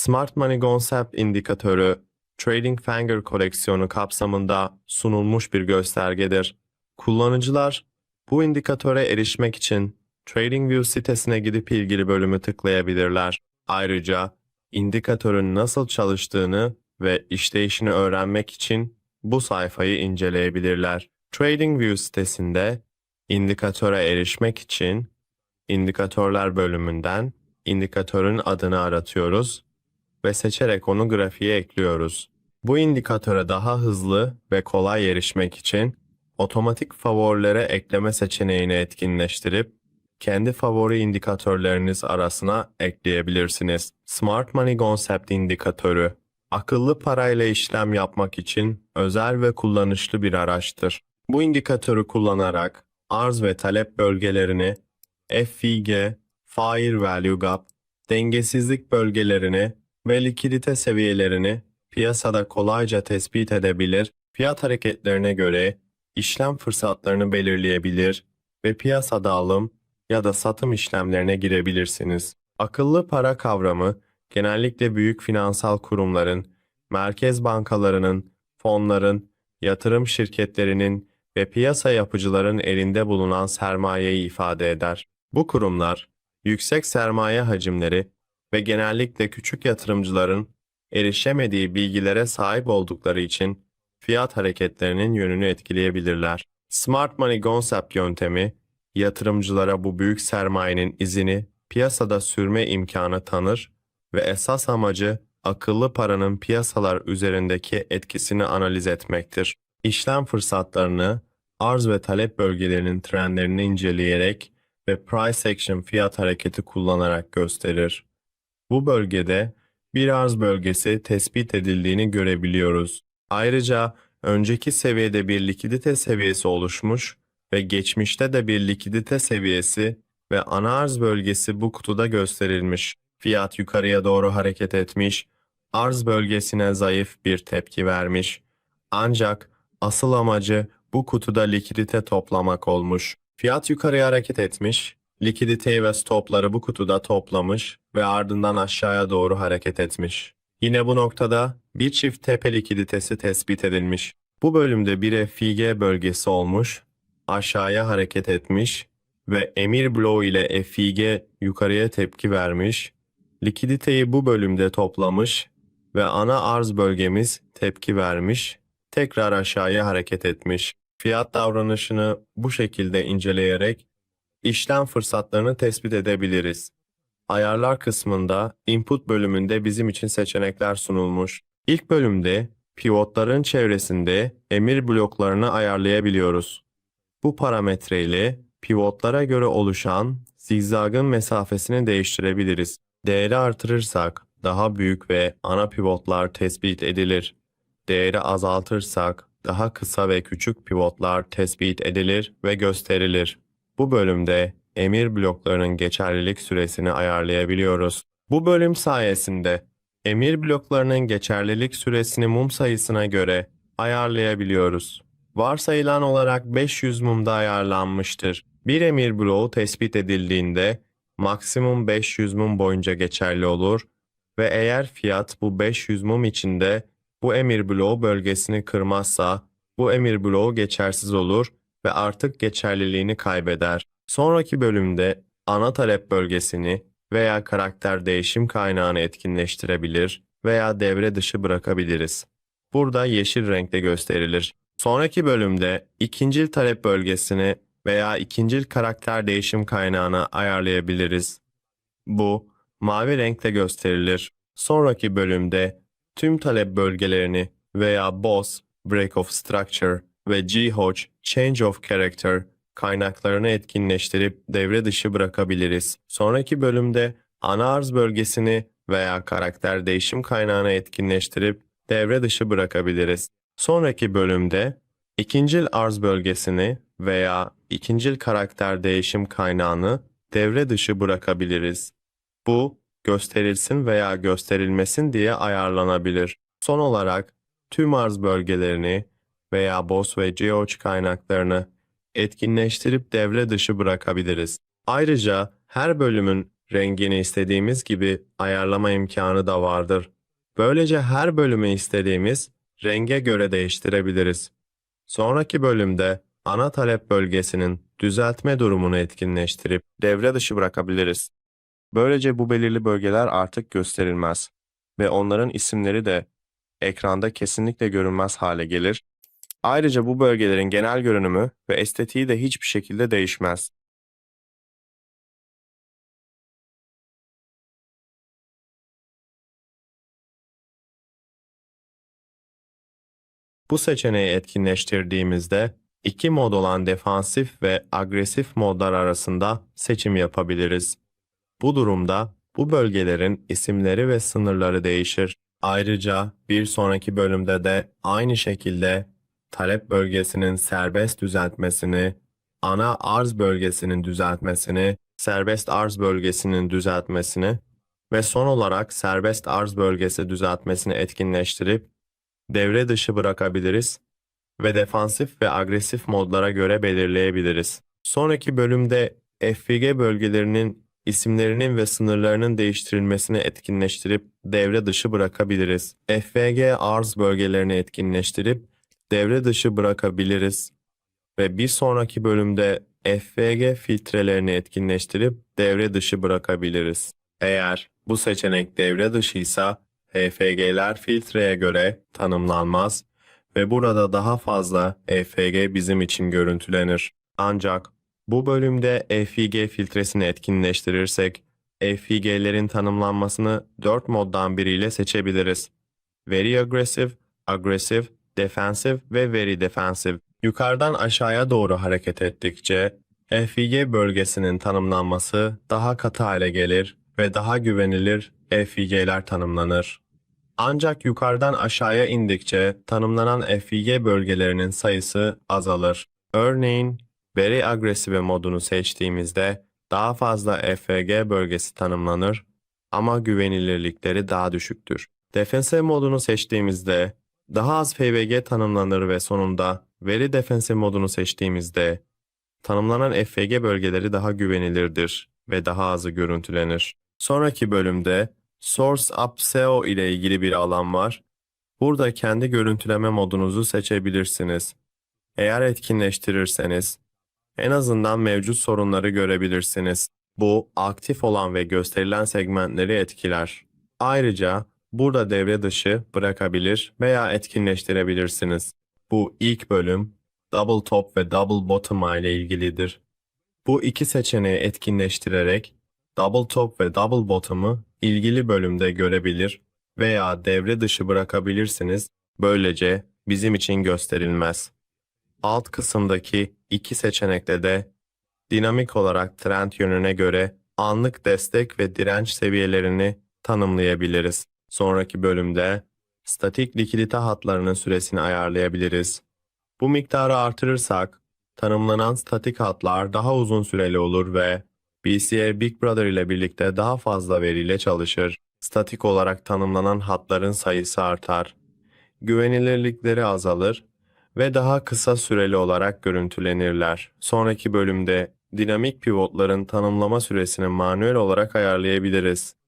Smart Money Concept indikatörü, Trading Finger koleksiyonu kapsamında sunulmuş bir göstergedir. Kullanıcılar bu indikatöre erişmek için TradingView sitesine gidip ilgili bölümü tıklayabilirler. Ayrıca indikatörün nasıl çalıştığını ve işleyişini öğrenmek için bu sayfayı inceleyebilirler. TradingView sitesinde indikatöre erişmek için indikatörler bölümünden indikatörün adını aratıyoruz ve seçerek onu grafiğe ekliyoruz. Bu indikatöre daha hızlı ve kolay erişmek için otomatik favorilere ekleme seçeneğini etkinleştirip kendi favori indikatörleriniz arasına ekleyebilirsiniz. Smart Money Concept indikatörü akıllı parayla işlem yapmak için özel ve kullanışlı bir araçtır. Bu indikatörü kullanarak arz ve talep bölgelerini FVG, Fair Value Gap, dengesizlik bölgelerini ve likidite seviyelerini piyasada kolayca tespit edebilir, fiyat hareketlerine göre işlem fırsatlarını belirleyebilir ve piyasada alım ya da satım işlemlerine girebilirsiniz. Akıllı para kavramı genellikle büyük finansal kurumların, merkez bankalarının, fonların, yatırım şirketlerinin ve piyasa yapıcıların elinde bulunan sermayeyi ifade eder. Bu kurumlar, yüksek sermaye hacimleri ve genellikle küçük yatırımcıların erişemediği bilgilere sahip oldukları için fiyat hareketlerinin yönünü etkileyebilirler. Smart Money Concept yöntemi, yatırımcılara bu büyük sermayenin izini piyasada sürme imkanı tanır ve esas amacı akıllı paranın piyasalar üzerindeki etkisini analiz etmektir. İşlem fırsatlarını, arz ve talep bölgelerinin trendlerini inceleyerek ve price action fiyat hareketi kullanarak gösterir. Bu bölgede bir arz bölgesi tespit edildiğini görebiliyoruz. Ayrıca önceki seviyede bir likidite seviyesi oluşmuş ve geçmişte de bir likidite seviyesi ve ana arz bölgesi bu kutuda gösterilmiş. Fiyat yukarıya doğru hareket etmiş, arz bölgesine zayıf bir tepki vermiş. Ancak asıl amacı bu kutuda likidite toplamak olmuş. Fiyat yukarıya hareket etmiş, likiditeyi ve stopları bu kutuda toplamış ve ardından aşağıya doğru hareket etmiş. Yine bu noktada bir çift tepe likiditesi tespit edilmiş. Bu bölümde bir FIG bölgesi olmuş, aşağıya hareket etmiş ve emir bloğu ile FIG yukarıya tepki vermiş. Likiditeyi bu bölümde toplamış ve ana arz bölgemiz tepki vermiş, tekrar aşağıya hareket etmiş. Fiyat davranışını bu şekilde inceleyerek işlem fırsatlarını tespit edebiliriz. Ayarlar kısmında input bölümünde bizim için seçenekler sunulmuş. İlk bölümde pivotların çevresinde emir bloklarını ayarlayabiliyoruz. Bu parametre ile pivotlara göre oluşan zigzagın mesafesini değiştirebiliriz. Değeri artırırsak daha büyük ve ana pivotlar tespit edilir. Değeri azaltırsak daha kısa ve küçük pivotlar tespit edilir ve gösterilir. Bu bölümde emir bloklarının geçerlilik süresini ayarlayabiliyoruz. Bu bölüm sayesinde emir bloklarının geçerlilik süresini mum sayısına göre ayarlayabiliyoruz. Varsayılan olarak 500 mumda ayarlanmıştır. Bir emir bloğu tespit edildiğinde maksimum 500 mum boyunca geçerli olur ve eğer fiyat bu 500 mum içinde bu emir bloğu bölgesini kırmazsa bu emir bloğu geçersiz olur ve artık geçerliliğini kaybeder. Sonraki bölümde ana talep bölgesini veya karakter değişim kaynağını etkinleştirebilir veya devre dışı bırakabiliriz. Burada yeşil renkte gösterilir. Sonraki bölümde ikincil talep bölgesini veya ikincil karakter değişim kaynağını ayarlayabiliriz. Bu mavi renkte gösterilir. Sonraki bölümde tüm talep bölgelerini veya BOSS, Break of Structure ve GHOC, Change of Character kaynaklarını etkinleştirip devre dışı bırakabiliriz. Sonraki bölümde ana arz bölgesini veya karakter değişim kaynağını etkinleştirip devre dışı bırakabiliriz. Sonraki bölümde ikincil arz bölgesini veya ikincil karakter değişim kaynağını devre dışı bırakabiliriz. Bu gösterilsin veya gösterilmesin diye ayarlanabilir. Son olarak tüm arz bölgelerini veya BOS ve GEOC kaynaklarını etkinleştirip devre dışı bırakabiliriz. Ayrıca her bölümün rengini istediğimiz gibi ayarlama imkanı da vardır. Böylece her bölümü istediğimiz renge göre değiştirebiliriz. Sonraki bölümde ana talep bölgesinin düzeltme durumunu etkinleştirip devre dışı bırakabiliriz. Böylece bu belirli bölgeler artık gösterilmez ve onların isimleri de ekranda kesinlikle görünmez hale gelir. Ayrıca bu bölgelerin genel görünümü ve estetiği de hiçbir şekilde değişmez. Bu seçeneği etkinleştirdiğimizde iki mod olan defansif ve agresif modlar arasında seçim yapabiliriz. Bu durumda bu bölgelerin isimleri ve sınırları değişir. Ayrıca bir sonraki bölümde de aynı şekilde talep bölgesinin serbest düzeltmesini, ana arz bölgesinin düzeltmesini, serbest arz bölgesinin düzeltmesini ve son olarak serbest arz bölgesi düzeltmesini etkinleştirip devre dışı bırakabiliriz ve defansif ve agresif modlara göre belirleyebiliriz. Sonraki bölümde FVG bölgelerinin isimlerinin ve sınırlarının değiştirilmesini etkinleştirip devre dışı bırakabiliriz. FVG arz bölgelerini etkinleştirip devre dışı bırakabiliriz. Ve bir sonraki bölümde FVG filtrelerini etkinleştirip devre dışı bırakabiliriz. Eğer bu seçenek devre dışıysa HFG'ler filtreye göre tanımlanmaz ve burada daha fazla EFG bizim için görüntülenir. Ancak bu bölümde EFG filtresini etkinleştirirsek, EFG'lerin tanımlanmasını 4 moddan biriyle seçebiliriz. Very Aggressive, Aggressive, Defensive ve Very Defensive. Yukarıdan aşağıya doğru hareket ettikçe, EFG bölgesinin tanımlanması daha katı hale gelir ve daha güvenilir FVG'ler tanımlanır. Ancak yukarıdan aşağıya indikçe tanımlanan FVG bölgelerinin sayısı azalır. Örneğin Very Aggressive modunu seçtiğimizde daha fazla FVG bölgesi tanımlanır ama güvenilirlikleri daha düşüktür. Defensive modunu seçtiğimizde daha az FVG tanımlanır ve sonunda Very Defensive modunu seçtiğimizde tanımlanan FVG bölgeleri daha güvenilirdir ve daha azı görüntülenir. Sonraki bölümde Source Up SEO ile ilgili bir alan var. Burada kendi görüntüleme modunuzu seçebilirsiniz. Eğer etkinleştirirseniz en azından mevcut sorunları görebilirsiniz. Bu aktif olan ve gösterilen segmentleri etkiler. Ayrıca burada devre dışı bırakabilir veya etkinleştirebilirsiniz. Bu ilk bölüm Double Top ve Double Bottom ile ilgilidir. Bu iki seçeneği etkinleştirerek Double Top ve Double Bottom'ı ilgili bölümde görebilir veya devre dışı bırakabilirsiniz. Böylece bizim için gösterilmez. Alt kısımdaki iki seçenekte de dinamik olarak trend yönüne göre anlık destek ve direnç seviyelerini tanımlayabiliriz. Sonraki bölümde statik likidite hatlarının süresini ayarlayabiliriz. Bu miktarı artırırsak tanımlanan statik hatlar daha uzun süreli olur ve BCA Big Brother ile birlikte daha fazla veriyle çalışır. Statik olarak tanımlanan hatların sayısı artar. Güvenilirlikleri azalır ve daha kısa süreli olarak görüntülenirler. Sonraki bölümde dinamik pivotların tanımlama süresini manuel olarak ayarlayabiliriz.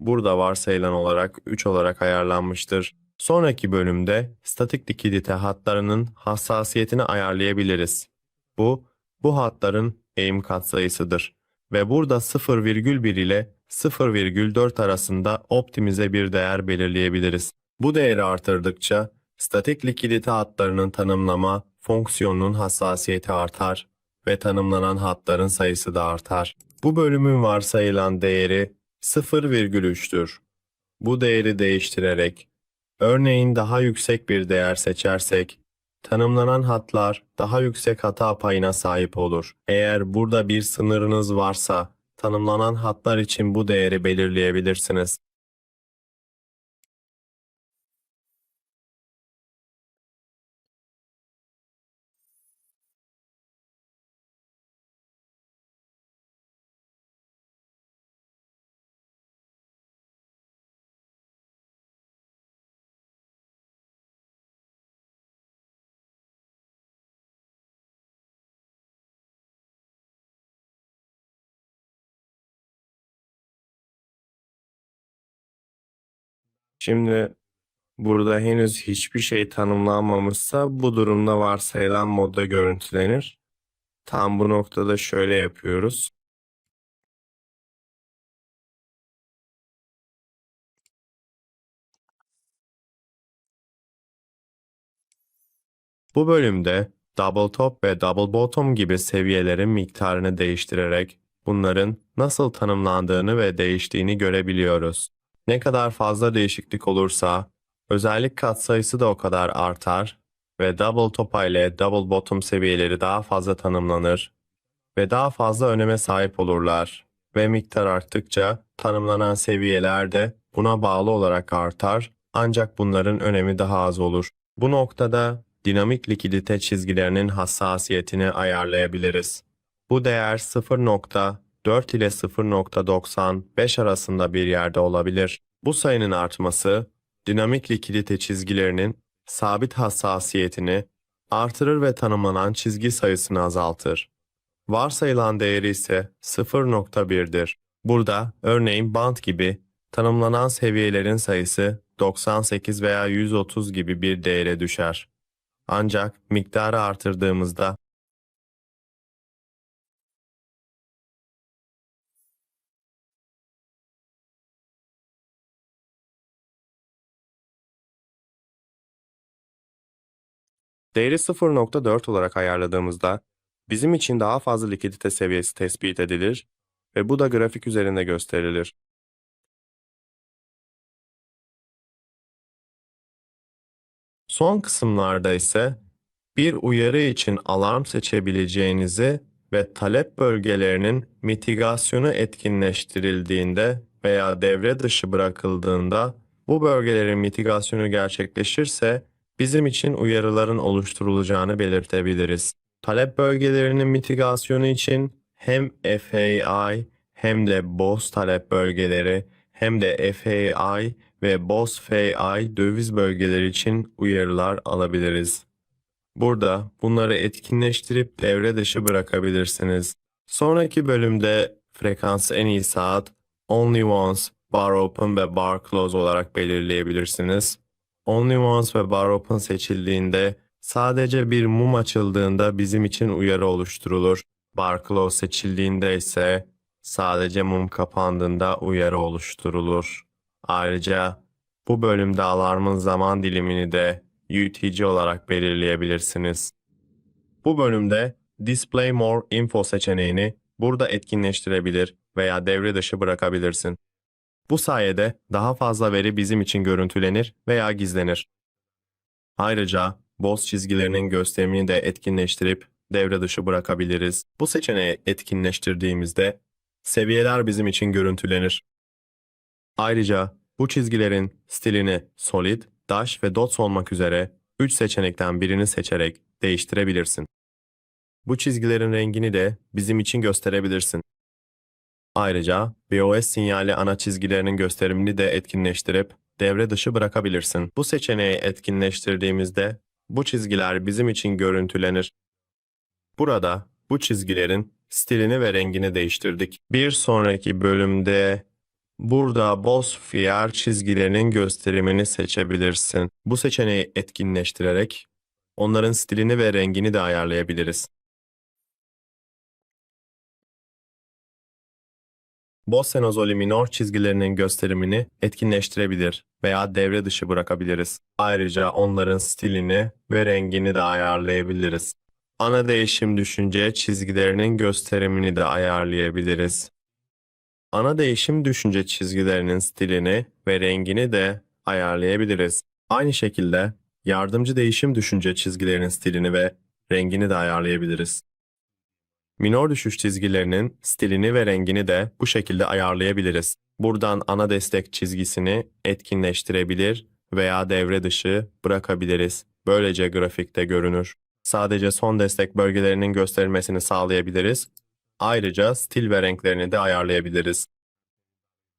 Burada varsayılan olarak 3 olarak ayarlanmıştır. Sonraki bölümde statik likidite hatlarının hassasiyetini ayarlayabiliriz. Bu, bu hatların eğim katsayısıdır ve burada 0,1 ile 0,4 arasında optimize bir değer belirleyebiliriz. Bu değeri artırdıkça statik likidite hatlarının tanımlama fonksiyonunun hassasiyeti artar ve tanımlanan hatların sayısı da artar. Bu bölümün varsayılan değeri 0,3'tür. Bu değeri değiştirerek, örneğin daha yüksek bir değer seçersek, tanımlanan hatlar daha yüksek hata payına sahip olur. Eğer burada bir sınırınız varsa, tanımlanan hatlar için bu değeri belirleyebilirsiniz. Şimdi burada henüz hiçbir şey tanımlanmamışsa bu durumda varsayılan modda görüntülenir. Tam bu noktada şöyle yapıyoruz. Bu bölümde double top ve double bottom gibi seviyelerin miktarını değiştirerek bunların nasıl tanımlandığını ve değiştiğini görebiliyoruz. Ne kadar fazla değişiklik olursa özellik katsayısı da o kadar artar ve double top ile double bottom seviyeleri daha fazla tanımlanır ve daha fazla öneme sahip olurlar ve miktar arttıkça tanımlanan seviyeler de buna bağlı olarak artar ancak bunların önemi daha az olur. Bu noktada dinamik likidite çizgilerinin hassasiyetini ayarlayabiliriz. Bu değer 0.4 ile 0.95 arasında bir yerde olabilir. Bu sayının artması dinamik likidite çizgilerinin sabit hassasiyetini artırır ve tanımlanan çizgi sayısını azaltır. Varsayılan değeri ise 0.1'dir. Burada örneğin band gibi tanımlanan seviyelerin sayısı 98 veya 130 gibi bir değere düşer. Ancak miktarı artırdığımızda değeri 0.4 olarak ayarladığımızda bizim için daha fazla likidite seviyesi tespit edilir ve bu da grafik üzerinde gösterilir. Son kısımlarda ise bir uyarı için alarm seçebileceğinizi ve talep bölgelerinin mitigasyonu etkinleştirildiğinde veya devre dışı bırakıldığında bu bölgelerin mitigasyonu gerçekleşirse bizim için uyarıların oluşturulacağını belirtebiliriz. Talep bölgelerinin mitigasyonu için hem FAI hem de BOS talep bölgeleri hem de FAI ve BOS FAI döviz bölgeleri için uyarılar alabiliriz. Burada bunları etkinleştirip devre dışı bırakabilirsiniz. Sonraki bölümde frekansı en iyi saat Only Once, Bar Open ve Bar Close olarak belirleyebilirsiniz. Only Once ve Bar Open seçildiğinde sadece bir mum açıldığında bizim için uyarı oluşturulur. Bar Close seçildiğinde ise sadece mum kapandığında uyarı oluşturulur. Ayrıca bu bölümde alarmın zaman dilimini de UTC olarak belirleyebilirsiniz. Bu bölümde Display More Info seçeneğini burada etkinleştirebilir veya devre dışı bırakabilirsin. Bu sayede daha fazla veri bizim için görüntülenir veya gizlenir. Ayrıca boz çizgilerinin gösterimini de etkinleştirip devre dışı bırakabiliriz. Bu seçeneği etkinleştirdiğimizde seviyeler bizim için görüntülenir. Ayrıca bu çizgilerin stilini solid, dash ve dots olmak üzere 3 seçenekten birini seçerek değiştirebilirsin. Bu çizgilerin rengini de bizim için gösterebilirsin. Ayrıca BOS sinyali ana çizgilerinin gösterimini de etkinleştirip devre dışı bırakabilirsin. Bu seçeneği etkinleştirdiğimizde bu çizgiler bizim için görüntülenir. Burada bu çizgilerin stilini ve rengini değiştirdik. Bir sonraki bölümde burada boz fiyar çizgilerinin gösterimini seçebilirsin. Bu seçeneği etkinleştirerek onların stilini ve rengini de ayarlayabiliriz. Bossenozoli minor çizgilerinin gösterimini etkinleştirebilir veya devre dışı bırakabiliriz. Ayrıca onların stilini ve rengini de ayarlayabiliriz. Ana değişim düşünce çizgilerinin gösterimini de ayarlayabiliriz. Ana değişim düşünce çizgilerinin stilini ve rengini de ayarlayabiliriz. Aynı şekilde yardımcı değişim düşünce çizgilerinin stilini ve rengini de ayarlayabiliriz. Minor düşüş çizgilerinin stilini ve rengini de bu şekilde ayarlayabiliriz. Buradan ana destek çizgisini etkinleştirebilir veya devre dışı bırakabiliriz. Böylece grafikte görünür. Sadece son destek bölgelerinin gösterilmesini sağlayabiliriz. Ayrıca stil ve renklerini de ayarlayabiliriz.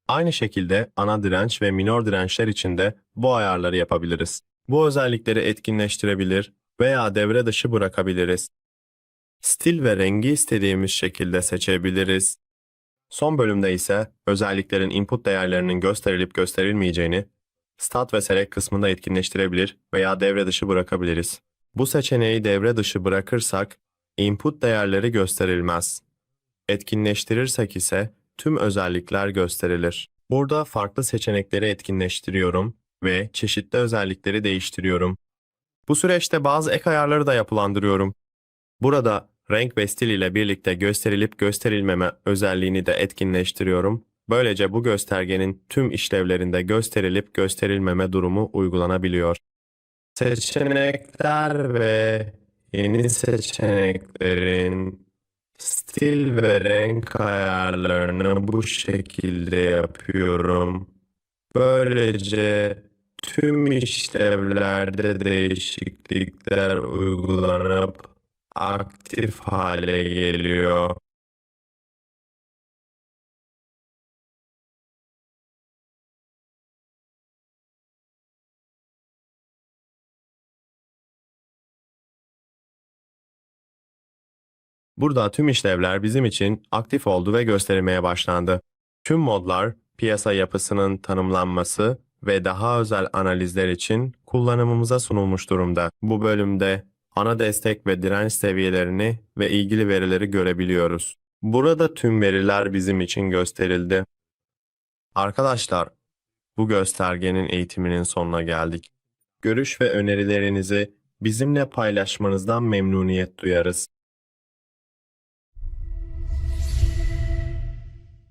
Aynı şekilde ana direnç ve minor dirençler için de bu ayarları yapabiliriz. Bu özellikleri etkinleştirebilir veya devre dışı bırakabiliriz. Stil ve rengi istediğimiz şekilde seçebiliriz. Son bölümde ise özelliklerin input değerlerinin gösterilip gösterilmeyeceğini, stat ve select kısmında etkinleştirebilir veya devre dışı bırakabiliriz. Bu seçeneği devre dışı bırakırsak input değerleri gösterilmez. Etkinleştirirsek ise tüm özellikler gösterilir. Burada farklı seçenekleri etkinleştiriyorum ve çeşitli özellikleri değiştiriyorum. Bu süreçte bazı ek ayarları da yapılandırıyorum. Burada renk ve stil ile birlikte gösterilip gösterilmeme özelliğini de etkinleştiriyorum. Böylece bu göstergenin tüm işlevlerinde gösterilip gösterilmeme durumu uygulanabiliyor. Seçenekler ve yeni seçeneklerin stil ve renk ayarlarını bu şekilde yapıyorum. Böylece tüm işlevlerde değişiklikler uygulanıp aktif hale geliyor. Burada tüm işlevler bizim için aktif oldu ve gösterilmeye başlandı. Tüm modlar piyasa yapısının tanımlanması ve daha özel analizler için kullanımımıza sunulmuş durumda. Bu bölümde ana destek ve direnç seviyelerini ve ilgili verileri görebiliyoruz. Burada tüm veriler bizim için gösterildi. Arkadaşlar, bu göstergenin eğitiminin sonuna geldik. Görüş ve önerilerinizi bizimle paylaşmanızdan memnuniyet duyarız.